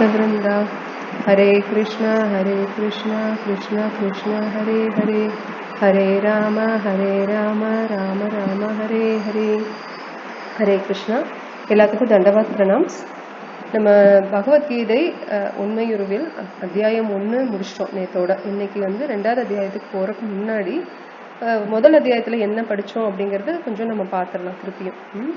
भक्तवृन्दा हरे कृष्ण हरे कृष्ण कृष्ण कृष्ण हरे हरे हरे राम हरे राम राम राम हरे हरे ஹரே கிருஷ்ணா எல்லாத்துக்கும் தண்டவாத் பிரணாம்ஸ் நம்ம பகவத்கீதை அஹ், உண்மையுருவில் அத்தியாயம் ஒன்று முடிச்சிட்டோம் நேத்தோட இன்னைக்கு வந்து ரெண்டாவது அத்தியாயத்துக்கு போகிறதுக்கு முன்னாடி அஹ், முதல் அத்தியாயத்தில் என்ன படித்தோம் அப்படிங்கிறத கொஞ்சம் நம்ம பார்த்துடலாம் திருப்பியும்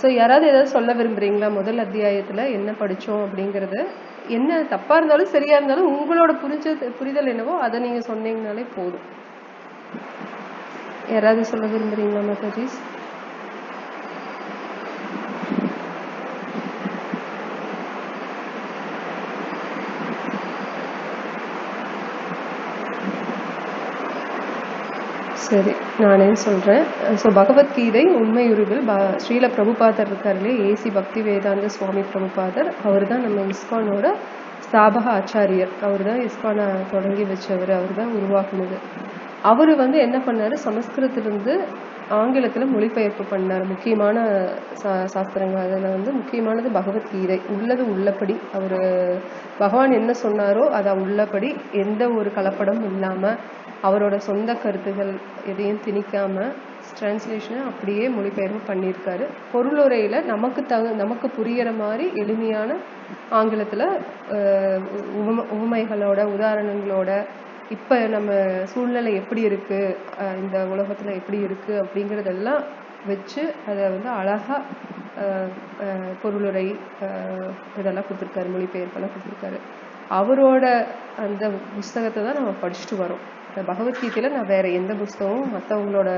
ஸோ யாராவது ஏதாவது சொல்ல விரும்புறீங்களா? முதல் அத்தியாயத்தில் என்ன படித்தோம் அப்படிங்கிறது? என்ன தப்பாக இருந்தாலும் சரியாக இருந்தாலும் உங்களோட புரிஞ்ச புரிதல் என்னவோ அதை நீங்கள் சொன்னீங்கனாலே போதும். யாராவது சொல்ல விரும்புறீங்களா மாதாஜிஸ் சரி நானே சொல்கிறேன் ஸோ பகவத்கீதை உண்மையுருவில் ப ஸ்ரீல பிரபுபாதர் இருக்காருலே ஏசி பக்தி வேதாந்த சுவாமி பிரபுபாதர். அவர் தான் நம்ம இஸ்கானோட ஸ்தாபக ஆச்சாரியர். அவர் தான் இஸ்கானை தொடங்கி வச்சவர் அவர் தான் உருவாக்குனது. அவர் வந்து என்ன பண்ணார்? சமஸ்கிருதத்திலிருந்து ஆங்கிலத்தில் மொழிபெயர்ப்பு பண்ணார். முக்கியமான சா சாஸ்திரங்கள். அதில் வந்து முக்கியமானது பகவத்கீதை. உள்ளது உள்ளபடி. அவர் பகவான் என்ன சொன்னாரோ அதை உள்ளபடி எந்த ஒரு கலப்படமும் இல்லாமல் அவரோட சொந்த கருத்துகள் எதையும் திணிக்காம டிரான்ஸ்லேஷனை அப்படியே மொழிபெயர்ப்பு பண்ணியிருக்காரு. பொருளுரையில் நமக்கு தகு நமக்கு புரிகிற மாதிரி எளிமையான ஆங்கிலத்தில் அஹ், உவம உவமைகளோட உதாரணங்களோட இப்போ நம்ம சூழ்நிலை எப்படி இருக்குது இந்த உலகத்தில் எப்படி இருக்குது அப்படிங்கிறதெல்லாம் வச்சு அதை வந்து அழகாக பொருளுரை இதெல்லாம் கொடுத்துருக்காரு மொழிபெயர்ப்பெல்லாம் கொடுத்துருக்காரு. அவரோட அந்த புஸ்தகத்தை தான் நம்ம படிச்சுட்டு வரோம். இந்த பகவத்கீதையில் நான் வேறு எந்த புஸ்தகமும் மற்றவங்களோட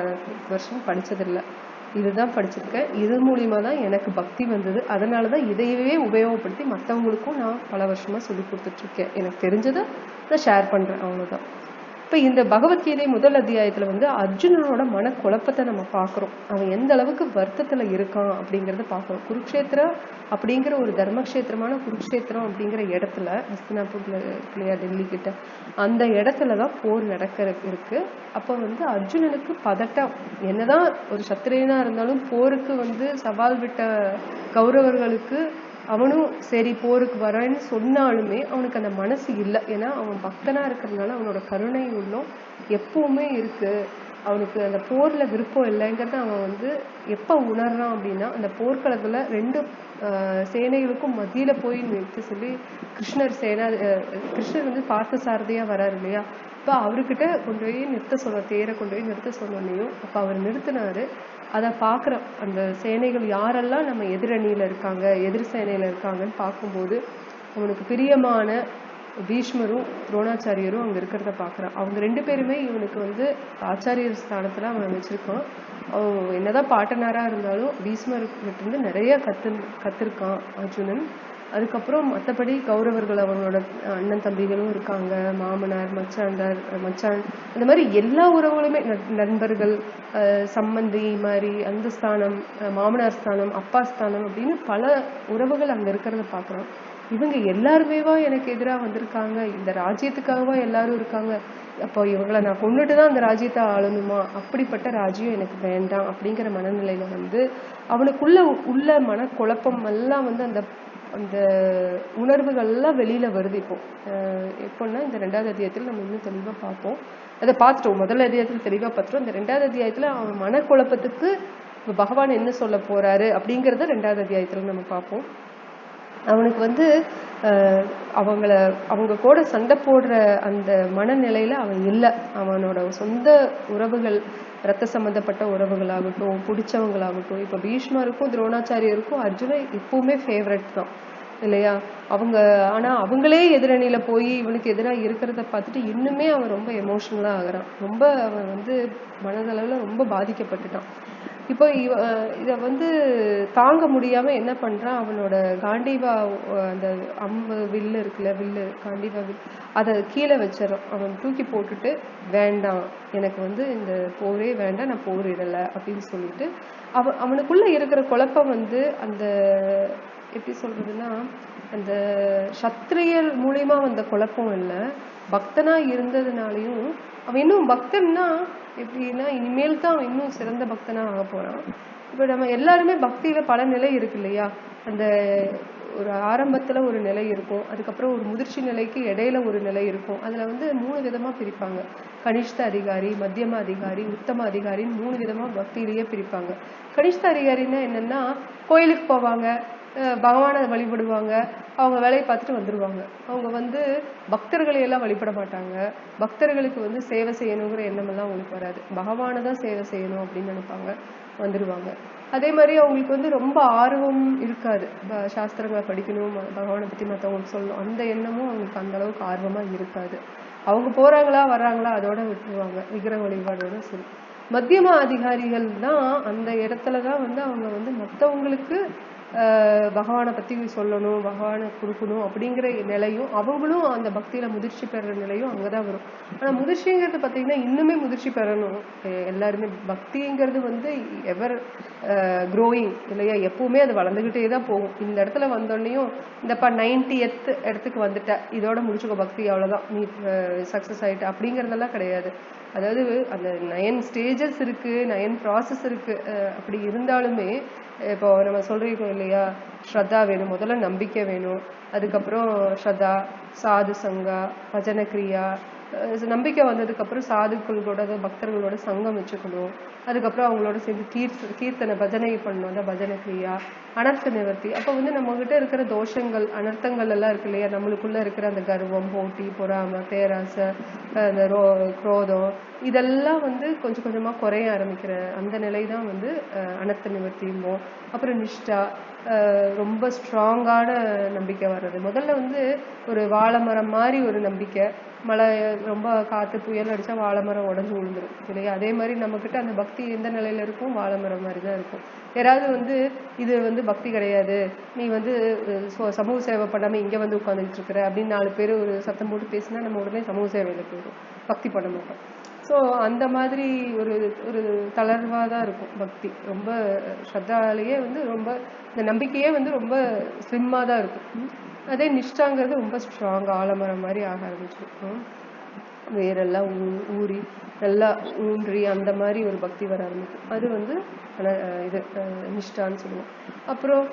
வருஷம் படித்ததில்லை இதுதான் படிச்சிருக்கேன். இது மூலிமா தான் எனக்கு பக்தி வந்தது. அதனால தான் இதையவே உபயோகப்படுத்தி மற்றவங்களுக்கும் நான் பல வருஷமாக சொல்லி கொடுத்துட்ருக்கேன் எனக்கு தெரிஞ்சதை நான் ஷேர் பண்ணுறேன் அவ்வளோதான் இப்போ இந்த பகவத்கீதை முதல் அத்தியாயத்தில் வந்து அர்ஜுனனோட மனக்குழப்பத்தை நம்ம பார்க்குறோம். அவன் எந்த அளவுக்கு வருத்தத்தில் இருக்கான் அப்படிங்கிறத பார்க்குறோம். குருக்ஷேத்திரம் அப்படிங்கிற ஒரு தர்மக்ஷேத்திரமான குருக்ஷேத்திரம் அப்படிங்கிற இடத்துல ஹஸ்தினாபூர்ல இல்லையா டெல்லி கிட்ட அந்த இடத்துல தான் போர் நடக்கிற இருக்கு. அப்போ வந்து அர்ஜுனனுக்கு பதட்டம். என்னதான் ஒரு சத்திரியனா இருந்தாலும் போருக்கு வந்து சவால் விட்ட கௌரவர்களுக்கு அவனும் சரி போருக்கு வரேன்னு சொன்னாலுமே அவனுக்கு அந்த மனசு இல்லை. ஏன்னா அவன் பக்தனாக இருக்கிறதுனால அவனோட கருணை உள்ளம் எப்பவுமே இருக்கு. அவனுக்கு அந்த போரில் விருப்பம் இல்லைங்கிறத அவன் வந்து எப்போ உணர்றான் அப்படின்னா அந்த போர்க்களத்தில் ரெண்டு சேனைகளுக்கும் மத்தியில் போய் நிறுத்த சொல்லி கிருஷ்ணர் சேனா கிருஷ்ணர் வந்து பார்த்த சாரதியாக வராரு இல்லையா? இப்போ அவர்கிட்ட கொண்டு போய் நிறுத்த சொன்ன தேரை கொண்டு போய் நிறுத்த சொன்னோன்னையும் அப்போ அவர் நிறுத்தினாரு. அதை பார்க்குற அந்த சேனைகள் யாரெல்லாம் நம்ம எதிரணியில் இருக்காங்க எதிர் சேனையில் இருக்காங்கன்னு பார்க்கும்போது அவனுக்கு பிரியமான பீஷ்மரும் துரோணாச்சாரியரும் அங்கே இருக்கிறத பார்க்குறான் அவங்க ரெண்டு பேருமே இவனுக்கு வந்து ஆச்சாரியர் ஸ்தானத்தில் அவன் வச்சுருக்கான் அவன் என்னதான் பாட்டனாராக இருந்தாலும் பீஷ்மர்கிட்டருந்து நிறைய கத்து கற்றுருக்கான் அர்ஜுனன். அதுக்கப்புறம் மற்றபடி கௌரவர்கள் அவங்களோட அண்ணன் தம்பிகளும் இருக்காங்க. மாமனார் மச்சாண்டார் மச்சான் அந்த மாதிரி எல்லா உறவுகளுமே நட்- நண்பர்கள் சம்மந்தி மாதிரி அந்த ஸ்தானம் மாமனார் ஸ்தானம் அப்பா ஸ்தானம் அப்படின்னு பல உறவுகள் அங்கே இருக்கிறத பார்க்குறோம் இவங்க எல்லாருமேவா எனக்கு எதிராக வந்திருக்காங்க? இந்த ராஜ்யத்துக்காகவா எல்லாரும் இருக்காங்க? அப்போ இவங்களை நான் கொண்டுட்டு தான் அந்த ராஜ்யத்தை ஆளணுமா? அப்படிப்பட்ட ராஜ்யம் எனக்கு வேண்டாம் அப்படிங்கிற மனநிலையில வந்து அவனுக்குள்ள உள்ள மனக்குழப்பம் எல்லாம் வந்து அந்த அந்த உணர்வுகள்லாம் வெளியில வருது இப்போ. எப்போன்னா இந்த ரெண்டாவது அத்தியாயத்தில் நம்ம இன்னும் தெளிவாக பார்ப்போம். அதை பார்த்துட்டோம். முதல் அத்தியாயத்தில் தெளிவாக பார்த்துட்டோம். இந்த ரெண்டாவது அத்தியாயத்தில் அவன் மனக்குழப்பத்துக்கு இப்ப பகவான் என்ன சொல்ல போறாரு அப்படிங்கிறத ரெண்டாவது அத்தியாயத்தில் நம்ம பார்ப்போம். அவனுக்கு வந்து அவங்கள அவங்க கூட சண்டை போடுற அந்த மனநிலையில அவன் இல்லை. அவனோட சொந்த உறவுகள் ரத்த சம்பந்தப்பட்ட உறவுகளாகட்டும் பிடிச்சவங்களாகட்டும் இப்போ பீஷ்மருக்கும் துரோணாச்சாரியருக்கும் அர்ஜுனன் எப்பவுமே ஃபேவரட் தான். இல்லையா? அவங்க ஆனால் அவங்களே எதிரணியில் போய் இவனுக்கு எதிராக இருக்கிறத பார்த்துட்டு இன்னுமே அவன் ரொம்ப எமோஷனலாக ஆகிறான். ரொம்ப அவன் வந்து மனதளவில் ரொம்ப பாதிக்கப்பட்டுட்டான். இப்போ இவ இதை வந்து தாங்க முடியாம என்ன பண்றான் அவனோட காண்டிவா அந்த அம்பு வில்லு இருக்குல்ல வில்லு காண்டிவா வில் அதை கீழே வச்சிடறான் அவன் தூக்கி போட்டுட்டு வேண்டாம் எனக்கு வந்து இந்த போரே வேண்டாம் நான் போரிடலை அப்படின்னு சொல்லிட்டு அவன் அவனுக்குள்ள இருக்கிற குழப்பம் வந்து அந்த எப்படி சொல்றதுன்னா அந்த சத்திரியர் மூலியமா வந்த குழப்பம் இல்லை. பக்தனா இருந்ததுனாலையும் அவன் இன்னும் பக்தன்னா எப்படின்னா இனிமேல் தான் அவன் இன்னும் சிறந்த பக்தனாக ஆக போகிறான் இப்போ நம்ம எல்லாருமே பக்தியில் பல நிலை இருக்கு இல்லையா? அந்த ஒரு ஆரம்பத்தில் ஒரு நிலை இருக்கும். அதுக்கப்புறம் ஒரு முதிர்ச்சி நிலைக்கு இடையில ஒரு நிலை இருக்கும். அதில் வந்து மூணு விதமாக பிரிப்பாங்க. கனிஷ்ட அதிகாரி மத்தியம அதிகாரி உத்தம அதிகாரின்னு மூணு விதமாக பக்தியிலேயே பிரிப்பாங்க. கனிஷ்ட அதிகாரின்னா என்னென்னா கோயிலுக்கு போவாங்க. பகவானை வழிபடுவாங்க. அவங்க வேலையை பார்த்துட்டு வந்துடுவாங்க அவங்க வந்து பக்தர்களை எல்லாம் வழிபட மாட்டாங்க. பக்தர்களுக்கு வந்து சேவை செய்யணுங்கிற எண்ணமெல்லாம் அவங்களுக்கு வராது. பகவானை தான் சேவை செய்யணும் அப்படின்னு நினைப்பாங்க. வந்துடுவாங்க அதே மாதிரி அவங்களுக்கு வந்து ரொம்ப ஆர்வம் இருக்காது. சாஸ்திரங்களை படிக்கணும் பகவானை பற்றி மற்றவங்களுக்கு சொல்லணும். அந்த எண்ணமும் அவங்களுக்கு அந்த அளவுக்கு இருக்காது. அவங்க போகிறாங்களா வர்றாங்களா அதோட விட்டுருவாங்க. விக்கிரக வழிபாடோட சரி. மத்தியம அதிகாரிகள் தான் அந்த இடத்துல தான் வந்து அவங்க வந்து மற்றவங்களுக்கு பகவானை பற்றி சொல்லணும் பகவானை கொடுக்கணும் அப்படிங்கிற நிலையும் அவங்களும் அந்த பக்தியில் முதிர்ச்சி பெறுற நிலையும் அங்கே தான் வரும். ஆனால் முதிர்ச்சிங்கிறது பார்த்திங்கன்னா இன்னுமே முதிர்ச்சி பெறணும். எல்லாருமே பக்திங்கிறது வந்து எவர் க்ரோயிங் இல்லையா? எப்போவுமே அது வளர்ந்துக்கிட்டே தான் போகும். இந்த இடத்துல வந்தோடனையும் இந்தப்பா நைன்டி எத் இடத்துக்கு வந்துட்ட இதோட முடிச்சுக்கோ பக்தி அவ்வளோதான் நீ சக்ஸஸ் ஆகிட்ட அப்படிங்கிறதெல்லாம் கிடையாது. அதாவது அந்த நயன் ஸ்டேஜஸ் இருக்கு நயன் ப்ராசஸ் இருக்கு. அப்படி இருந்தாலுமே இப்போ நம்ம சொல்கிறோம் இல்லையா ஸ்ரத்தா வேணும் முதல்ல நம்பிக்கை வேணும். அதுக்கப்புறம் ஸ்ரத்தா சாது சங்கா பஜன கிரியா நம்பிக்கை வந்ததுக்கப்புறம் சாதுக்களோட பக்தர்களோட சங்கம் வச்சுக்கணும். அதுக்கப்புறம் அவங்களோட சேர்ந்து கீர்த்த கீர்த்தனை பஜனை பண்ணணும். அந்த பஜனை கிரியா அனர்த்த நிவர்த்தி. அப்போ வந்து நம்மகிட்ட இருக்கிற தோஷங்கள் அனர்த்தங்கள் எல்லாம் இருக்கு இல்லையா? நம்மளுக்குள்ள இருக்கிற அந்த கர்வம் போட்டி பொறாமை பேராசை அந்த ரோ குரோதம் இதெல்லாம் வந்து கொஞ்சம் கொஞ்சமாக குறைய ஆரம்பிக்கிற அந்த நிலை தான் வந்து அனர்த்த நிவர்த்தியுமோ? அப்புறம் நிஷ்டா ரொம்ப ஸ்ட்ராங்கான நம்பிக்கை வர்றது. முதல்ல வந்து ஒரு வாழை மரம் மாதிரி ஒரு நம்பிக்கை. மழை ரொம்ப காற்று புயல் அடிச்சா வாழை மரம் உடஞ்சு விழுந்துரும். இல்லையா அதே மாதிரி நம்ம கிட்ட அந்த பக்தி எந்த நிலையில இருக்கும் வாழை மரம் மாதிரி தான் இருக்கும். யாராவது வந்து இது வந்து பக்தி கிடையாது. நீ வந்து சோ- சமூக சேவை பண்ணாம இங்க வந்து உட்காந்துட்டு இருக்கிற அப்படின்னு நாலு பேர் ஒரு சத்தம் போட்டு பேசினா நம்ம உடனே சமூக சேவையில் போயிடும் பக்தி பண்ண மாட்டோம். ஸோ அந்த மாதிரி ஒரு ஒரு தளர்வா தான் இருக்கும் பக்தி. ரொம்ப ஸ்ரத்தாலேயே வந்து ரொம்ப இந்த நம்பிக்கையே வந்து ரொம்ப ஸ்லிம்மாக தான் இருக்கும். அதே நிஷ்டாங்கிறது ரொம்ப ஸ்ட்ராங் ஆலமரம் மாதிரி ஆக ஆரம்பிச்சிருக்கும் வேரெல்லாம் ஊ- ஊறி நல்லா ஊன்றி அந்த மாதிரி ஒரு பக்தி வர ஆரம்பிக்கும். அது வந்து இது நிஷ்டான்னு சொல்லுவோம். அப்புறம்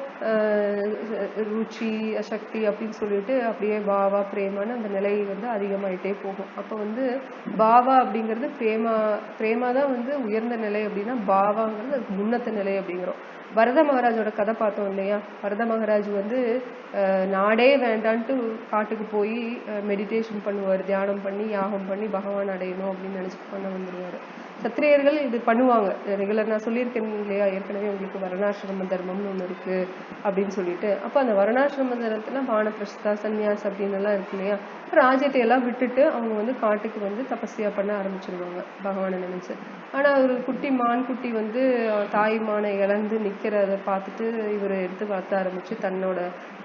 ருச்சி சக்தி அப்படின்னு சொல்லிட்டு அப்படியே பாவா பிரேமான்னு அந்த நிலை வந்து அதிகமாயிட்டே போகும். அப்போ வந்து பாவா அப்படிங்கிறது பிரேமா பிரேமா தான் வந்து உயர்ந்த நிலை அப்படின்னா பாவாங்கிறது அதுக்கு முன்னத்த நிலை அப்படிங்கிறோம். பரத மகாராஜோட கதை பார்த்தோம் இல்லையா? பரத மகாராஜ் வந்து நாடே வேண்டான்ட்டு காட்டுக்கு போய் மெடிடேஷன் பண்ணுவார் தியானம் பண்ணி யாகம் பண்ணி பகவான் அடையணும் அப்படின்னு நினைச்சு பண்ண வந்துடுவார் சத்திரியர்கள் இது பண்ணுவாங்க. ரெகுலர் நான் சொல்லியிருக்கேன் இல்லையா? ஏற்கனவே உங்களுக்கு வரணாசிரம தர்மம்னு ஒன்று இருக்கு அப்படின்னு சொல்லிட்டு. அப்ப அந்த வரணாசிரம தர்மத்துல வானப்பிரஸ்தா சன்னியாஸ் அப்படின்னு எல்லாம் இருக்கு இல்லையா? ராஜ்யத்தை எல்லாம் விட்டுட்டு அவங்க வந்து காட்டுக்கு வந்து தபஸ்யா பண்ண ஆரம்பிச்சிருவாங்க பகவானை நினைச்சு. ஆனா ஒரு குட்டி மான் குட்டி வந்து தாய் மானை இழந்து நிக்கிறத பார்த்துட்டு இவர் எடுத்து வளர்த்த ஆரம்பிச்சு தன்னோட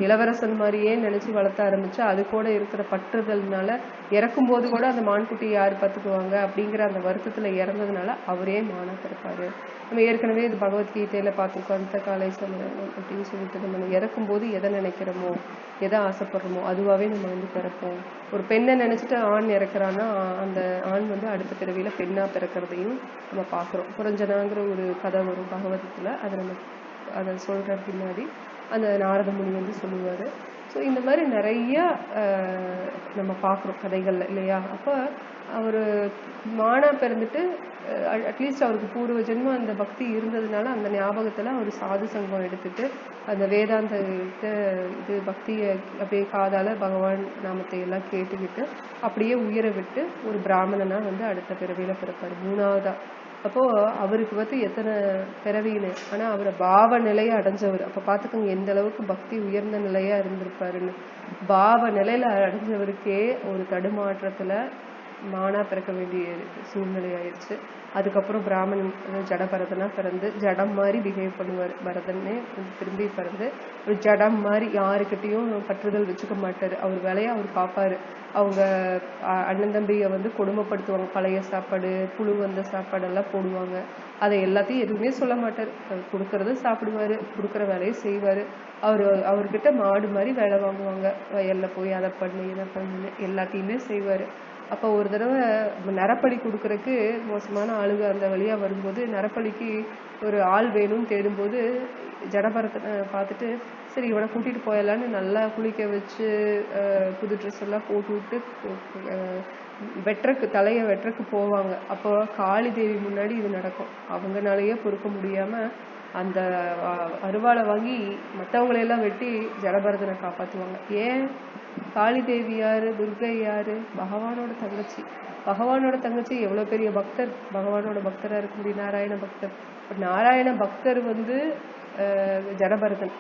இளவரசன் மாதிரியே நினைச்சு வளர்த்த ஆரம்பிச்சு அது கூட இருக்கிற பற்றுதல்னால இறக்கும் போது கூட அந்த மான்குட்டி யார் பார்த்துக்குவாங்க அப்படிங்கிற அந்த வருத்தத்துல இறந்ததுனால அவரே மானா பிறப்பாரு நம்ம ஏற்கனவே இது பகவத்கீதையில பார்த்துருக்கோம் அந்த காலை சமயம் அப்படின்னு சொல்லிட்டு நம்ம இறக்கும் போது எதை நினைக்கிறோமோ எதை ஆசைப்படுறோமோ அதுவாவே நம்ம வந்து பிறப்போம். ஒரு பெண்ணை நினைச்சிட்டு ஆண் இறக்குறான்னா அந்த ஆண் வந்து அடுத்த பிறவியில பெண்ணா பிறக்கிறதையும் நம்ம பார்க்குறோம். புரஞ்சனாங்கிற ஒரு கதை வரும் பகவதத்துல அதை நம்ம அதை சொல்ற பின்னாடி அந்த நாரத முனி வந்து சொல்லுவாரு. ஸோ இந்த மாதிரி நிறைய ஆஹ், நம்ம பார்க்குறோம் கதைகள்ல இல்லையா? அப்போ அவர் மானா பிறந்துட்டு அட்லீஸ்ட் அவருக்கு பூர்வ ஜென்மம் அந்த பக்தி இருந்ததுனால அந்த ஞாபகத்தில் அவர் சாது சங்கம் எடுத்துட்டு அந்த வேதாந்த இது பக்தியை அப்படியே காதால பகவான் நாமத்தை எல்லாம் கேட்டுக்கிட்டு அப்படியே உயர விட்டு ஒரு பிராமணனா வந்து அடுத்த பிறவியில பிறப்பார் மூணாவதா. அப்போ அவருக்கு வந்து எத்தனை பிறவின்னு ஆனா அவரை பாவ நிலையை அடைஞ்சவர். அப்ப பாத்துக்கோங்க எந்த அளவுக்கு பக்தி உயர்ந்த நிலையா இருந்திருப்பாருன்னு. பாவ நிலையில அடைஞ்சவருக்கே ஒரு தடுமாற்றத்துல மானா பிறக்க வேண்டிய சூழ்நிலை ஆயிடுச்சு அதுக்கப்புறம் பிராமணன் ஜட பரதனா பிறந்து ஜடம் மாதிரி பிஹேவ் பண்ணுவார். பரதன்னே திரும்பி பிறந்து ஒரு ஜடம் மாதிரி யாருக்கிட்டையும் பற்றுதல் வச்சுக்க மாட்டாரு. அவர் வேலையை அவர் பார்ப்பாரு. அவங்க அண்ணன் தம்பியை வந்து கொடுமைப்படுத்துவாங்க. பழைய சாப்பாடு புழு வந்த சாப்பாடெல்லாம் போடுவாங்க. அதை எல்லாத்தையும் எதுவுமே சொல்ல மாட்டார். கொடுக்கறத சாப்பிடுவாரு. கொடுக்குற வேலையை செய்வாரு. அவர் அவர்கிட்ட மாடு மாதிரி வேலை வாங்குவாங்க. வயல்ல போய் அதை பண்ணு இதை பண்ணு எல்லாத்தையுமே செய்வாரு. அப்போ ஒரு தடவை நரப்பலி கொடுக்குறக்கு மோசமான ஆளுங்க அந்த வழியாக வரும்போது நரப்பலிக்கு ஒரு ஆள் வேணும்னு தேடும்போது ஜடபரத்தை பார்த்துட்டு சரி இவனை கூட்டிகிட்டு போயிடலான்னு நல்லா குளிக்க வச்சு புது ட்ரெஸ் எல்லாம் போட்டு விட்டு வெட்டுறக்கு தலையை வெட்டுறக்கு போவாங்க. அப்போ காளி தேவி முன்னாடி இது நடக்கும். அவங்கனாலேயே பொறுக்க முடியாமல் அந்த அருவாளை வாங்கி மற்றவங்களையெல்லாம் வெட்டி ஜடபரதனை காப்பாற்றுவாங்க ஏன் காளி தேவி யாரு துர்கை யாரு? பகவானோட தங்கச்சி. பகவானோட தங்கச்சி எவ்வளோ பெரிய பக்தர்? பகவானோட பக்தராக இருக்க முடியும் நாராயண பக்தர். இப்ப நாராயண பக்தர் வந்து அஹ், ஜடபரதன்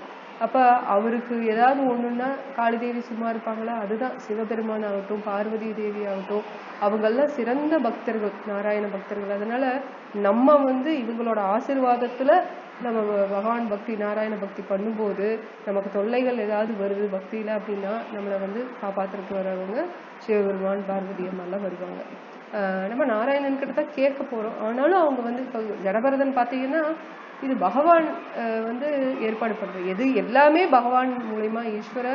அவருக்கு ஏதாவது ஒன்றுன்னா காளி தேவி சும்மா இருப்பாங்களா? அதுதான் சிவபெருமான் ஆகட்டும் பார்வதி தேவி ஆகட்டும் அவங்கெல்லாம் சிறந்த பக்தர்கள் நாராயண பக்தர்கள். அதனால நம்ம வந்து இவங்களோட ஆசிர்வாதத்தில் நம்ம பகவான் பக்தி நாராயண பக்தி பண்ணும்போது நமக்கு தொல்லைகள் ஏதாவது வருது பக்தியில் அப்படின்னா நம்மளை வந்து காப்பாத்துறதுக்கு வரவங்க சிவபெருமான் பார்வதி அம்மாலாம் வருவாங்க. ஆஹ் நம்ம நாராயணன் கிட்ட தான் கேட்க போறோம். ஆனாலும் அவங்க வந்து இப்போ ஜடபரதன் பார்த்தீங்கன்னா இது பகவான் வந்து ஏற்பாடு பண்றது எது எல்லாமே பகவான் மூலியமா ஈஸ்வர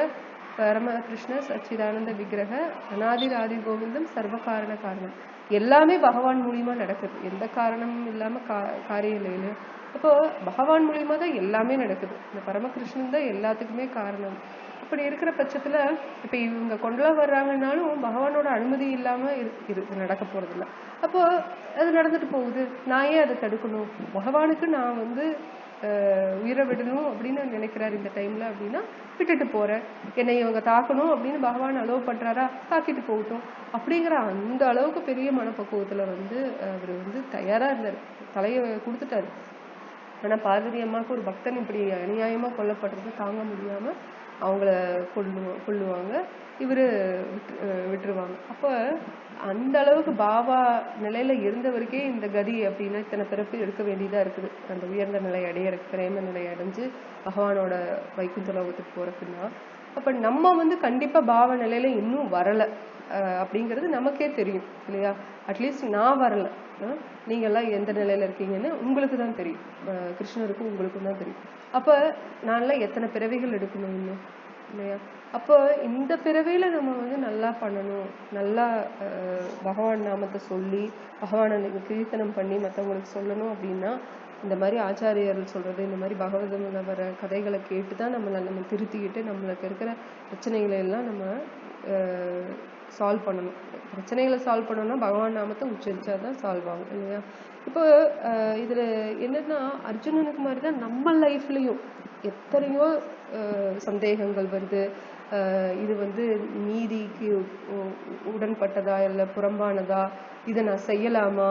பரமகிருஷ்ண சச்சிதானந்த விக்கிரக அனாதிர் ஆதி கோவிந்தம் சர்வ காரண காரணம். எல்லாமே பகவான் மூலியமா நடக்குது. எந்த காரணமும் இல்லாம கா காரியம் இல்லை அப்போ பகவான் மூலியமா தான் எல்லாமே நடக்குது. இந்த பரமகிருஷ்ணன் தான் எல்லாத்துக்குமே காரணம். அப்படி இருக்கிற பட்சத்துல இப்ப இவங்க கொண்டுல வர்றாங்கன்னாலும் பகவானோட அனுமதி இல்லாம இரு- நடக்க போறதில்ல. அப்போ அது நடந்துட்டு போகுது. நான் ஏன் அதை தடுக்கணும்? பகவானுக்கு நான் வந்து உயிரை விடணும் அப்படின்னு நினைக்கிறாரு இந்த டைம்ல அப்படின்னா விட்டுட்டு போறேன் என்னை இவங்க தாக்கணும் அப்படின்னு பகவான் அலோவ் பண்றாரா? தாக்கிட்டு போகட்டும். அப்படிங்கிற அந்த அளவுக்கு பெரிய மனப்பக்குவத்துல வந்து அவர் வந்து தயாரா இருந்தார். தலையை கொடுத்துட்டாரு. ஆனா பார்வதி அம்மாவுக்கு ஒரு பக்தன் இப்படி அநியாயமா கொல்லப்படுறது தாங்க முடியாம அவங்கள கொல்லு கொல்லுவாங்க. இவரு விட்டு- விட்டுருவாங்க. அப்ப அந்த அளவுக்கு பாபா நிலையில இருந்தவருக்கே இந்த கதி அப்படின்னா இத்தனை பிறப்பு இருக்க வேண்டியதா இருக்குது. அந்த உயர்ந்த நிலை அடையிற பிரேம நிலை அடைஞ்சு பகவானோட வைகுந்த லோகத்துக்கு போறதுன்னா. அப்ப நம்ம வந்து கண்டிப்பா பாவ நிலையில இன்னும் வரலை. அப்படிங்கிறது நமக்கே தெரியும் இல்லையா? அட்லீஸ்ட் நான் வரல. நீங்கள்லாம் எந்த நிலையில் இருக்கீங்கன்னு உங்களுக்கு தான் தெரியும். கிருஷ்ணருக்கும் உங்களுக்கும் தான் தெரியும். அப்போ நான்லாம் எத்தனை பிறவிகள் எடுக்கணும் இன்னும் இல்லையா? அப்போ இந்த பிறவியில நம்ம வந்து நல்லா பண்ணணும். நல்லா பகவான் நாமத்தை சொல்லி பகவானை கீர்த்தனம் பண்ணி மற்றவங்களுக்கு சொல்லணும் அப்படின்னா இந்த மாதிரி ஆச்சாரியர்கள் சொல்றது இந்த மாதிரி பகவதமில் வர கதைகளை கேட்டு தான் நம்மளை நம்ம திருத்திக்கிட்டு நம்மளுக்கு இருக்கிற பிரச்சனைகளை எல்லாம் நம்ம சால்வ் பண்ணணும். பிரச்சனைகளை சால்வ் பண்ணணும்னா பகவான் நாமத்தை உச்சரிச்சா தான் சால்வ் ஆகும் இல்லையா? இப்போ இதில் என்னன்னா அர்ஜுனனுக்கு மாதிரி தான் நம்ம லைஃப்லையும் எத்தனையோ சந்தேகங்கள் வருது. இது வந்து நீதிக்கு உ- உடன்பட்டதா இல்லை புறம்பானதா? இதை நான் செய்யலாமா?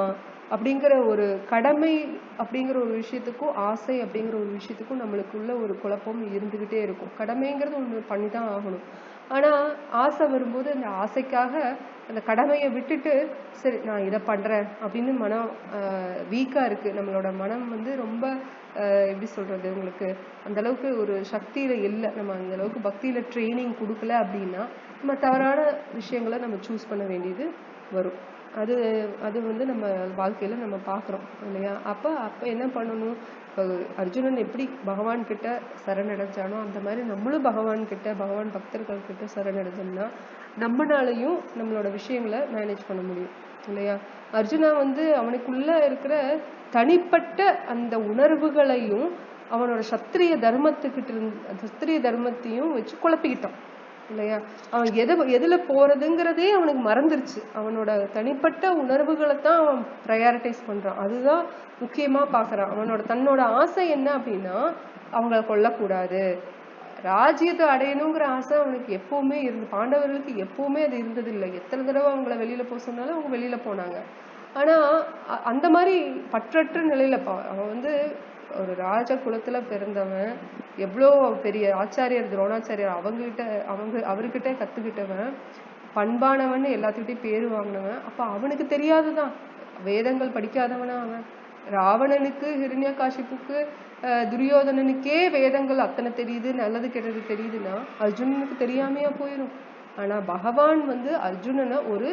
அப்படிங்கிற ஒரு கடமை அப்படிங்கிற ஒரு விஷயத்துக்கும் ஆசை அப்படிங்கிற ஒரு விஷயத்துக்கும் நம்மளுக்குள்ள ஒரு குழப்பம் இருந்துகிட்டே இருக்கும். கடமைங்கிறது ஒன்று பண்ணி தான் ஆகணும். ஆனால் ஆசை வரும்போது அந்த ஆசைக்காக அந்த கடமையை விட்டுட்டு சரி நான் இதை பண்ணுறேன் அப்படின்னு மனம் வீக்காக இருக்குது நம்மளோட மனம் வந்து ரொம்ப எப்படி சொல்கிறது உங்களுக்கு? அந்த அளவுக்கு ஒரு சக்தியில் இல்லை. நம்ம அந்த அளவுக்கு ட்ரைனிங் கொடுக்கல அப்படின்னா நம்ம தவறான விஷயங்களை நம்ம சூஸ் பண்ண வேண்டியது வரும். அது அது வந்து நம்ம வாழ்க்கையில நம்ம பார்க்குறோம் இல்லையா? அப்ப அப்ப என்ன பண்ணணும்? அர்ஜுனன் எப்படி பகவான் கிட்ட சரணடைஞ்சானோ அந்த மாதிரி நம்மளும் பகவான் கிட்ட பகவான் பக்தர்கள் கிட்ட சரணடைஞ்சோம்னா நம்மனாலையும் நம்மளோட விஷயங்களை மேனேஜ் பண்ண முடியும் இல்லையா? அர்ஜுனா வந்து அவனுக்குள்ள இருக்கிற தனிப்பட்ட அந்த உணர்வுகளையும் அவனோட சத்திரிய தர்மத்துக்கிட்ட இருந்த சத்திரிய தர்மத்தையும் வச்சு குழப்பிக்கிட்டான். இல்லையா? அவன் எது எதுல போறதுங்கிறதே அவனுக்கு மறந்துருச்சு. அவனோட தனிப்பட்ட உணர்வுகளை தான் அவன் ப்ரையாரிட்டைஸ் பண்றான். அதுதான் முக்கியமா பாக்குறான் அவனோட தன்னோட ஆசை என்ன அப்படின்னா அவங்கள கொல்லக்கூடாது. ராஜ்யத்தை அடையணுங்கிற ஆசை அவனுக்கு எப்பவுமே இருந்து பாண்டவர்களுக்கு எப்பவுமே அது இருந்தது இல்லை எத்தனை தடவை அவங்கள வெளியில போக சொன்னாலும் அவங்க வெளியில போனாங்க. ஆனா அந்த மாதிரி பற்றற்ற நிலையில பா- அவன் வந்து ஒரு ராஜ குலத்துல பிறந்தவன் எவ்வளோ பெரிய ஆச்சாரியர் துரோணாச்சாரியர் அவங்ககிட்ட அவங்க அவர்கிட்ட கத்துக்கிட்டவன் பண்பானவன் எல்லாத்துக்கிட்டையும் பேரு வாங்கினவன். அப்ப அவனுக்கு தெரியாதுதான். வேதங்கள் படிக்காதவனா அவன். ராவணனுக்கு ஹிரண்யகாசிப்புக்கு காஷிப்புக்கு துரியோதனனுக்கே வேதங்கள் அத்தனை தெரியுது நல்லது கெட்டது தெரியுதுன்னா அர்ஜுனனுக்கு தெரியாமையா போயிடும் ஆனா பகவான் வந்து அர்ஜுனனை ஒரு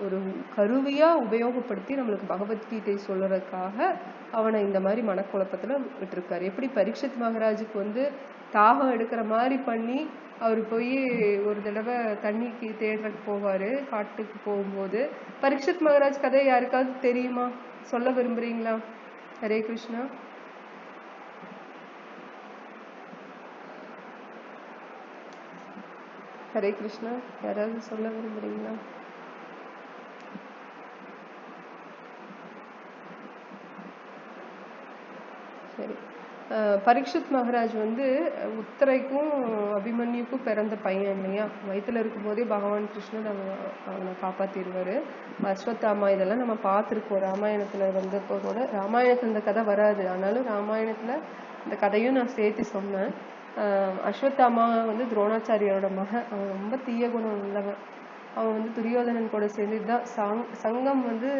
ஒரு கருவியா உபயோகப்படுத்தி நம்மளுக்கு பகவத்கீதை சொல்றதுக்காக அவனை இந்த மாதிரி மனக்குழப்பத்தில் விட்டுருக்காரு. எப்படி பரீட்சித் மகாராஜுக்கு வந்து தாகம் எடுக்கிற மாதிரி பண்ணி அவர் போய் ஒரு தடவை தண்ணிக்கு தேடுறதுக்கு போவாரு காட்டுக்கு போகும்போது. பரீட்சித் மகாராஜ் கதை யாருக்காவது தெரியுமா? சொல்ல விரும்புறீங்களா? ஹரே கிருஷ்ணா. ஹரே கிருஷ்ணா யாராவது சொல்ல விரும்புறீங்களா? சரி. பரீட்சித் மகாராஜ் வந்து உத்தரைக்கும் அபிமன்யுக்கும் பிறந்த பையன் இல்லையா? வயிற்றுல இருக்கும்போதே பகவான் கிருஷ்ணன் அவன் அவனை காப்பாத்திடுவாரு. அஸ்வத்தாமா இதெல்லாம் நம்ம பார்த்துருக்கோம். ராமாயணத்துல வந்தப்போ கூட ராமாயணத்துல இந்த கதை வராது. ஆனாலும் ராமாயணத்துல இந்த கதையும் நான் சேர்த்து சொன்னேன். அஸ்வத்தாமா வந்து துரோணாச்சாரியோட மகன். அவன் ரொம்ப தீய குணம் உள்ளவன். அவன் வந்து துரியோதனன் கூட சேர்ந்து தான் சங் சங்கம் வந்து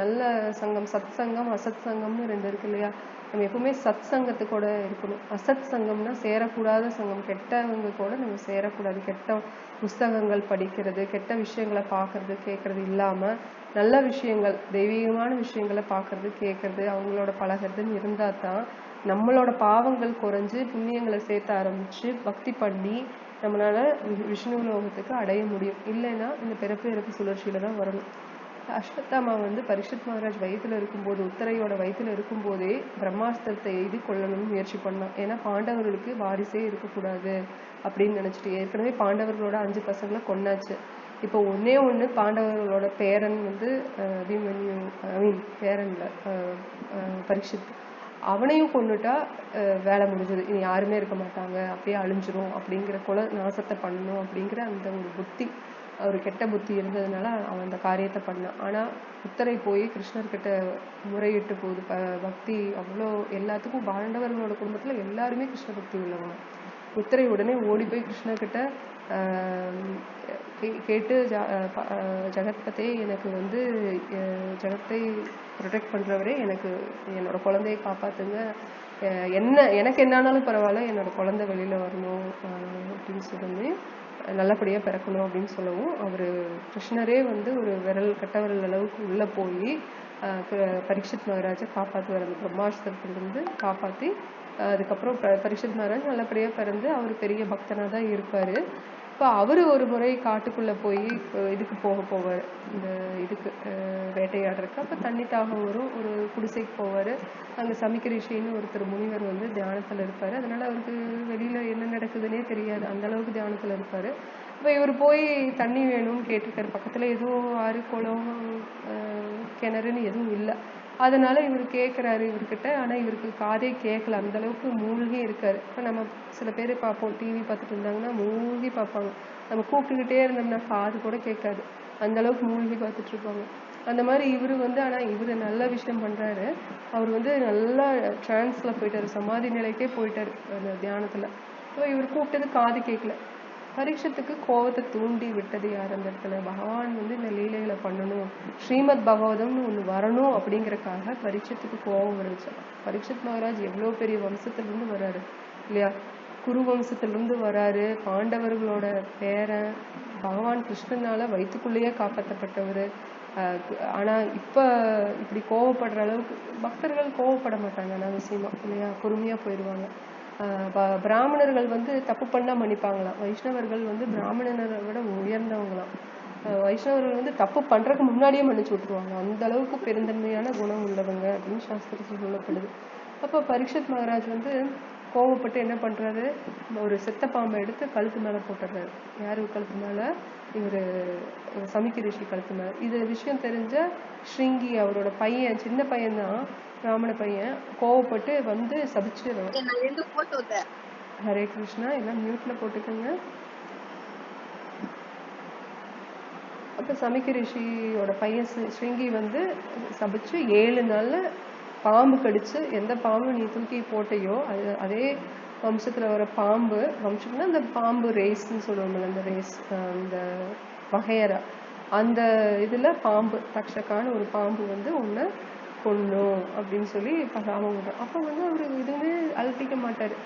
நல்ல சங்கம் சத் சங்கம் அசத் சங்கம்னு ரெண்டு இருக்கு இல்லையா? நம்ம எப்பவுமே சத் சங்கத்து கூட இருக்கணும். அசத் சங்கம்னா சேரக்கூடாத சங்கம். கெட்டவங்க கூட நம்ம சேரக்கூடாது. கெட்ட புஸ்தகங்கள் படிக்கிறது கெட்ட விஷயங்களை பார்க்கறது கேட்கறது இல்லாம நல்ல விஷயங்கள் தெய்வீகமான விஷயங்களை பார்க்கறது கேட்கறது அவங்களோட பழகுறதுன்னு இருந்தா தான் நம்மளோட பாவங்கள் குறைஞ்சு புண்ணியங்களை சேர்த்த ஆரம்பிச்சு பக்தி பண்ணி நம்மளால விஷ்ணு லோகத்துக்கு அடைய முடியும். இல்லைன்னா இந்த பிறப்பு இறப்பு சுழற்சியில தான் வரணும். அஸ்வத்தாமா வந்து பரிஷத் மகாராஜ் வயிற்றுல இருக்கும்போது உத்தரையோட வயிற்றுல இருக்கும்போதே பிரம்மாஸ்திரத்தை எய்து கொள்ளணும்னு முயற்சி பண்ணான். ஏன்னா பாண்டவர்களுக்கு வாரிசே இருக்கக்கூடாது அப்படின்னு நினைச்சிட்டு ஏற்கனவே பாண்டவர்களோட அஞ்சு பசங்களை கொண்டாச்சு இப்போ ஒன்னே ஒன்று பாண்டவர்களோட பேரன் வந்து அபிமன்யு ஐ மீன் பேரன்ல பரீட்சித். அவனையும் கொன்னுட்டா வேலை முடிஞ்சது. இனி யாருமே இருக்க மாட்டாங்க. அப்படியே அழிஞ்சிரும் அப்படிங்கிற கொலை நாசத்தை பண்ணணும் அப்படிங்கிற அந்த ஒரு புத்தி ஒரு கெட்ட புத்தி இருந்ததுனால அவன் அந்த காரியத்தை பண்ணான். ஆனால் புத்தரை போய் கிருஷ்ணர்கிட்ட முறையிட்டு போகுது. ப- பக்தி அவ்வளோ எல்லாத்துக்கும் பாண்டவர்களோட குடும்பத்தில் எல்லாருமே கிருஷ்ண பக்தி உள்ளவங்க. புத்தரை உடனே ஓடி போய் கிருஷ்ணர்கிட்ட கேட்டு ஜ- ப- ஜெகத்பதே எனக்கு வந்து ஜெகத்தை ப்ரொடெக்ட் பண்ணுறவரே எனக்கு என்னோட குழந்தையை காப்பாற்றுங்க என்ன எனக்கு என்னானாலும் பரவாயில்ல என்னோட குழந்தை வெளியில் வரணும் அப்படின்னு சொல்லி நல்லபடியாக பிறக்கணும் அப்படின்னு சொல்லவும் அவர் கிருஷ்ணரே வந்து ஒரு விரல் கட்ட விரல் அளவுக்கு உள்ளே போய் பரீட்சித் மகாராஜை காப்பாற்றுவார் அந்த பிரம்மாஸ்திரத்திலிருந்து காப்பாற்றி அதுக்கப்புறம் ப- பரீட்சித் மகாராஜ் நல்லபடியாக பிறந்து அவர் பெரிய பக்தனாக தான் இருப்பார். இப்போ அவர் ஒரு முறை காட்டுக்குள்ளே போய் இப்போ இதுக்கு போக போவார். இந்த இதுக்கு வேட்டையாடுறதுக்கு. அப்போ தண்ணி தாகம் வரும் ஒரு குடிசைக்கு போவார். அங்கே சமிக்க ரிஷின்னு ஒருத்தர் முனிவர் வந்து தியானத்தில் இருப்பார். அதனால் அவருக்கு வெளியில் என்ன நடக்குதுன்னே தெரியாது. அந்தளவுக்கு தியானத்தில் இருப்பார். இப்போ இவர் போய் தண்ணி வேணும்னு கேட்டிருக்காரு. பக்கத்தில் எதுவும் ஆறு குளம் கிணறுன்னு எதுவும் இல்லை. அதனால இவர் கேட்குறாரு இவர்கிட்ட. ஆனால் இவருக்கு காதே கேட்கல அந்த அளவுக்கு மூழ்கி இருக்காரு. இப்போ நம்ம சில பேர் பார்ப்போம். டிவி பார்த்துட்டு இருந்தாங்கன்னா மூழ்கி பார்ப்பாங்க. நம்ம கூப்பிட்டுக்கிட்டே இருந்தோம்னா காது கூட கேட்காது. அந்த அளவுக்கு மூழ்கி பார்த்துட்டு இருப்பாங்க. அந்த மாதிரி இவரு வந்து ஆனால் இவர் நல்ல விஷயம் பண்ணுறாரு அவர் வந்து நல்லா டிரான்ஸ்ல போயிட்டார். சமாதி நிலைக்கே போயிட்டார் அந்த தியானத்தில். ஸோ இவர் கூப்பிட்டது காது கேட்கல பரீட்சத்துக்கு கோபத்தை தூண்டி விட்டது யார் அந்த இடத்துல? பகவான் வந்து இந்த லீலைகளை பண்ணணும். ஸ்ரீமத் பகவதம்னு ஒன்று வரணும் அப்படிங்கறக்காக பரீட்சத்துக்கு கோபம் வந்துச்சு பரீட்சத் மகாராஜ் எவ்வளோ பெரிய வம்சத்திலிருந்து வர்றாரு இல்லையா? குரு வம்சத்திலிருந்து வராரு. பாண்டவர்களோட பேரன் பகவான் கிருஷ்ணனால வயிற்றுக்குள்ளேயே காப்பாற்றப்பட்டவர் ஆனா இப்ப இப்படி கோவப்படுற அளவுக்கு பக்தர்கள் கோவப்பட மாட்டாங்க அனாவசியமா இல்லையா? பொறுமையா போயிடுவாங்க. பிராமணர்கள் வந்து தப்பு பண்ணா மன்னிப்பாங்களாம். வைஷ்ணவர்கள் வந்து பிராமணரை விட உயர்ந்தவங்களாம். வைஷ்ணவர்கள் வந்து தப்பு பண்றதுக்கு முன்னாடியே மன்னிச்சு விட்டுருவாங்க. அந்த அளவுக்கு பெருந்தன்மையான குணம் உள்ளவங்க அப்படின்னு சாஸ்திரத்தில் சொல்லப்படுது. அப்போ பரீட்சத் மகாராஜ் வந்து கோவப்பட்டு என்ன பண்றாரு? ஒரு செத்த பாம்பை எடுத்து கழுத்து மேல போட்டுறாரு யாரு கழுத்து மேல? இவரு இவர் சமிக்க ரிஷி கழுத்து மேல. இது விஷயம் தெரிஞ்ச ஸ்ருங்கி அவரோட பையன் சின்ன பையன் பிராமண பையன் கோவப்பட்டு வந்து சபிச்சு நான் ரெண்டு போட்டோ ஹரே கிருஷ்ணா எல்லாம் மியூட்ல போட்டுக்கோங்க. அப்ப சமிக்க ரிஷியோட பையன் ஸ்ரு- ஸ்ருங்கி வந்து சபிச்சு ஏழு நாள்ல பாம்பு கடிச்சு எந்த பாம்பு நீ தூக்கி போட்டையோ அது அதே வம்சத்துல வர பாம்பு வம்சம்னா அந்த பாம்பு ரேஸ்ன்னு சொல்லுவோம்ல அந்த ரேஸ் அந்த வகையறா. அந்த இதுல பாம்பு தக்ஷகான்னு ஒரு பாம்பு வந்து உன்னை கொல்லும் அப்படின்னு சொல்லி பகவான் அப்போ அப்ப வந்து அவர் எதுவுமே அலட்டிக்க மாட்டார்.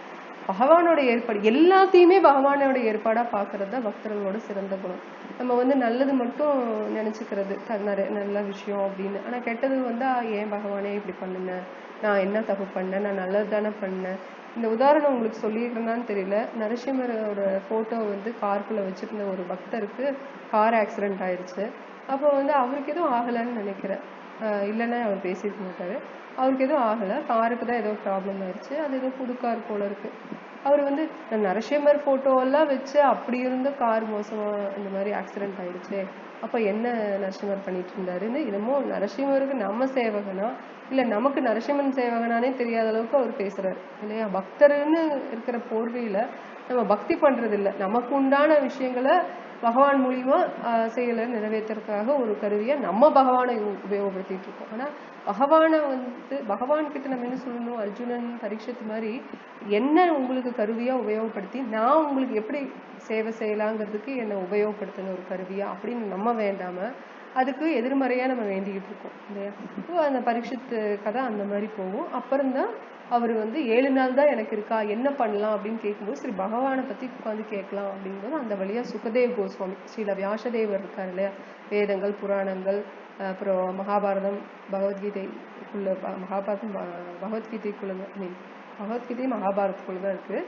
பகவானோட ஏற்பாடு எல்லாத்தையுமே பகவானோட ஏற்பாடா பாக்குறது தான் பக்தர்களோட சிறந்த குணம். நம்ம வந்து நல்லது மட்டும் நினைச்சுக்கிறது நிறைய நல்ல விஷயம் அப்படின்னு. ஆனா கெட்டது வந்தால் ஏன் பகவானே இப்படி பண்ணுன? நான் என்ன தப்பு பண்ணேன்? நான் நல்லது தானே பண்ணேன்? இந்த உதாரணம் உங்களுக்கு சொல்லியிருக்கேனான்னு தெரியல. நரசிம்மரோட ஃபோட்டோ வந்து காருக்குள்ள வச்சுருந்த ஒரு பக்தருக்கு கார் ஆக்சிடென்ட் ஆயிடுச்சு அப்போ வந்து அவருக்கு எதுவும் ஆகலைன்னு நினைக்கிறேன். இல்லைன்னா அவர் பேசியிருக்க மாட்டார் அவருக்கு எதுவும் ஆகலை. காருக்கு தான் ஏதோ ப்ராப்ளம் ஆயிடுச்சு அது ஏதோ புது கார் போல இருக்கு. அவர் வந்து நரசிம்மர் ஃபோட்டோ எல்லாம் வச்சு அப்படி இருந்த கார் மோசமாக இந்த மாதிரி ஆக்சிடென்ட் ஆயிடுச்சு. அப்போ என்ன நரசிம்மர் பண்ணிட்டு இருந்தாருன்னு என்னமோ நரசிம்மருக்கு நம்ம சேவகனா இல்ல நமக்கு நரசிம்மன் சேவகனானே தெரியாத அளவுக்கு அவர் பேசுறாரு இல்லையா? பக்தர்னு இருக்கிற போர்வையில நம்ம பக்தி பண்றது இல்ல நமக்கு உண்டான விஷயங்களை பகவான் மூலியமா செயலை நிறைவேற்றுறதுக்காக ஒரு கருவியா நம்ம பகவானை உ- உபயோகப்படுத்திட்டு இருக்கோம். ஆனா பகவானை வந்து பகவான் கிட்ட நம்ம என்ன சொல்லணும்? அர்ஜுனன் பரீட்சத்து மாதிரி என்ன உங்களுக்கு கருவியா உபயோகப்படுத்தி நான் உங்களுக்கு எப்படி சேவை செய்யலாங்கிறதுக்கு என்னை உபயோகப்படுத்தின ஒரு கருவியா அப்படின்னு நம்ம வேண்டாம அதுக்கு எதிர்மறையா நம்ம வேண்டிக்கிட்டு இருக்கோம் இல்லையா? இப்போ அந்த பரீட்சத்து கதை அந்த மாதிரி போகும். அப்புறம்தான் அவர் வந்து ஏழு நாள் தான் எனக்கு இருக்கா என்ன பண்ணலாம் அப்படின்னு கேட்கும்போது சரி பகவானை பத்தி உட்காந்து கேட்கலாம் அப்படிங்கும்போது அந்த வழியா சுகதேவ் கோஸ்வாமி ஸ்ரீல வியாசதேவர் இருக்கார் இல்லையா? வேதங்கள் புராணங்கள் அப்புறம் மகாபாரதம் பகவத்கீதைக்குள்ள மகாபாரதம் பகவத்கீதைக்குள்ள மீன் பகவத்கீதை மகாபாரதத்துக்குள்ள தான் இருக்கு.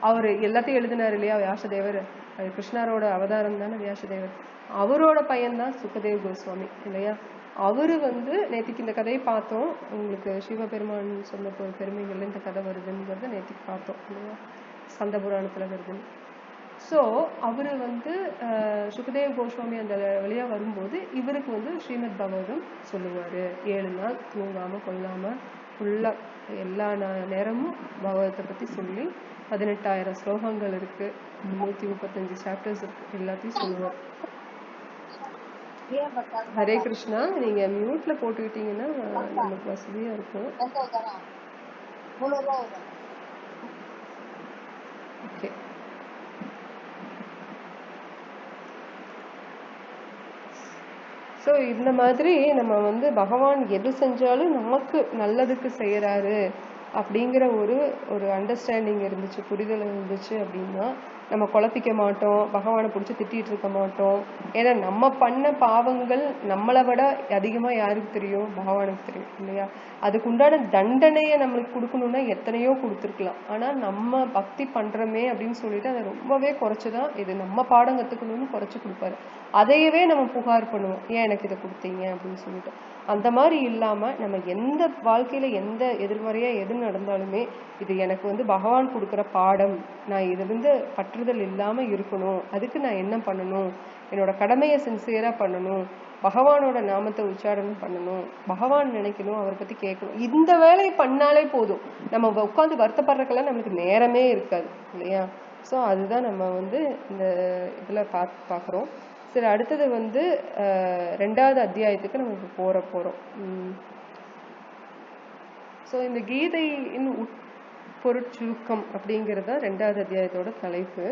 அவர் எல்லாத்தையும் எழுதினார் இல்லையா வியாசதேவர்? அது கிருஷ்ணரோட அவதாரம் தானே வியாசதேவர். அவரோட பையன்தான் சுகதேவ் கோஸ்வாமி இல்லையா? அவரு வந்து நேத்திக்கு இந்த கதையை பார்த்தோம். உங்களுக்கு சிவபெருமான் சொன்ன பெ- பெருமைகள்ல இந்த கதை வருதுங்கிறத நேத்திக்கு பார்த்தோம் இல்லையா? சந்த புராணத்துல வருதுன்னு ஸோ அவர் வந்து சுகதேவ் கோஸ்வாமி அந்த வழியா வரும்போது இவருக்கு வந்து ஸ்ரீமத் பகவதம் சொல்லுவாரு. ஏழு நாள் தூங்காம கொள்ளாம ஃபுல்லா எல்லா நேரமும் பகவதத்தை பத்தி சொல்லி பதினெட்டாயிரம் ஸ்லோகங்கள் இருக்கு. முன்னூத்தி முப்பத்தஞ்சு சாப்டர்ஸ் இருக்கு. எல்லாத்தையும் சொல்லுவோம். ஹரே கிருஷ்ணா நீங்க மியூட்ல போட்டுக்கிட்டீங்கன்னா நமக்கு வசதியா இருக்கும். ஓகே. ஸோ இந்த மாதிரி நம்ம வந்து பகவான் எது செஞ்சாலும் நமக்கு நல்லதுக்கு செய்யறாரு அப்படிங்கிற ஒரு ஒரு அண்டர்ஸ்டாண்டிங் இருந்துச்சு புரிதல் இருந்துச்சு அப்படின்னா நம்ம குழப்பிக்க மாட்டோம் பகவானை பிடிச்சி திட்டிகிட்டு இருக்க மாட்டோம். ஏன்னா நம்ம பண்ண பாவங்கள் நம்மளை விட அதிகமாக யாருக்கு தெரியும்? பகவானுக்கு தெரியும் இல்லையா? அதுக்கு உண்டான தண்டனையை நம்மளுக்கு கொடுக்கணும்னா எத்தனையோ கொடுத்துருக்கலாம். ஆனால் நம்ம பக்தி பண்ணுறோமே அப்படின்னு சொல்லிட்டு அதை ரொம்பவே குறைச்சுதான் இது நம்ம பாடம் கற்றுக்கணும்னு குறைச்சி கொடுப்பாரு. அதையவே நம்ம புகார் பண்ணுவோம். ஏன் எனக்கு இதை கொடுத்தீங்க? அப்படின்னு சொல்லிட்டு. அந்த மாதிரி இல்லாமல் நம்ம எந்த வாழ்க்கையில் எந்த எதிர்மறையாக எது நடந்தாலுமே இது எனக்கு வந்து பகவான் கொடுக்குற பாடம். நான் இதிலிருந்து பற்றுதல் இல்லாம இருக்கணும். அதுக்கு நான் என்ன பண்ணணும்? என்னோட கடமையை சின்சியராக பண்ணணும். பகவானோட நாமத்தை உச்சாரணம் பண்ணணும். பகவான் நினைக்கணும் அவரை பத்தி கேட்கணும். இந்த வேலையை பண்ணாலே போதும். நம்ம உட்காந்து வருத்தப்படுறக்கெல்லாம் நம்மளுக்கு நேரமே இருக்காது இல்லையா? ஸோ அதுதான் நம்ம வந்து இந்த இதுல பா பார்க்குறோம் சரி அடுத்தது வந்து ரெண்டாவது அத்தியாயத்துக்கு நம்ம இப்போ போற போறோம். ஸோ இந்த கீதையின் உட்பொருட்சுருக்கம் அப்படிங்கிறது தான் ரெண்டாவது அத்தியாயத்தோட தலைப்பு.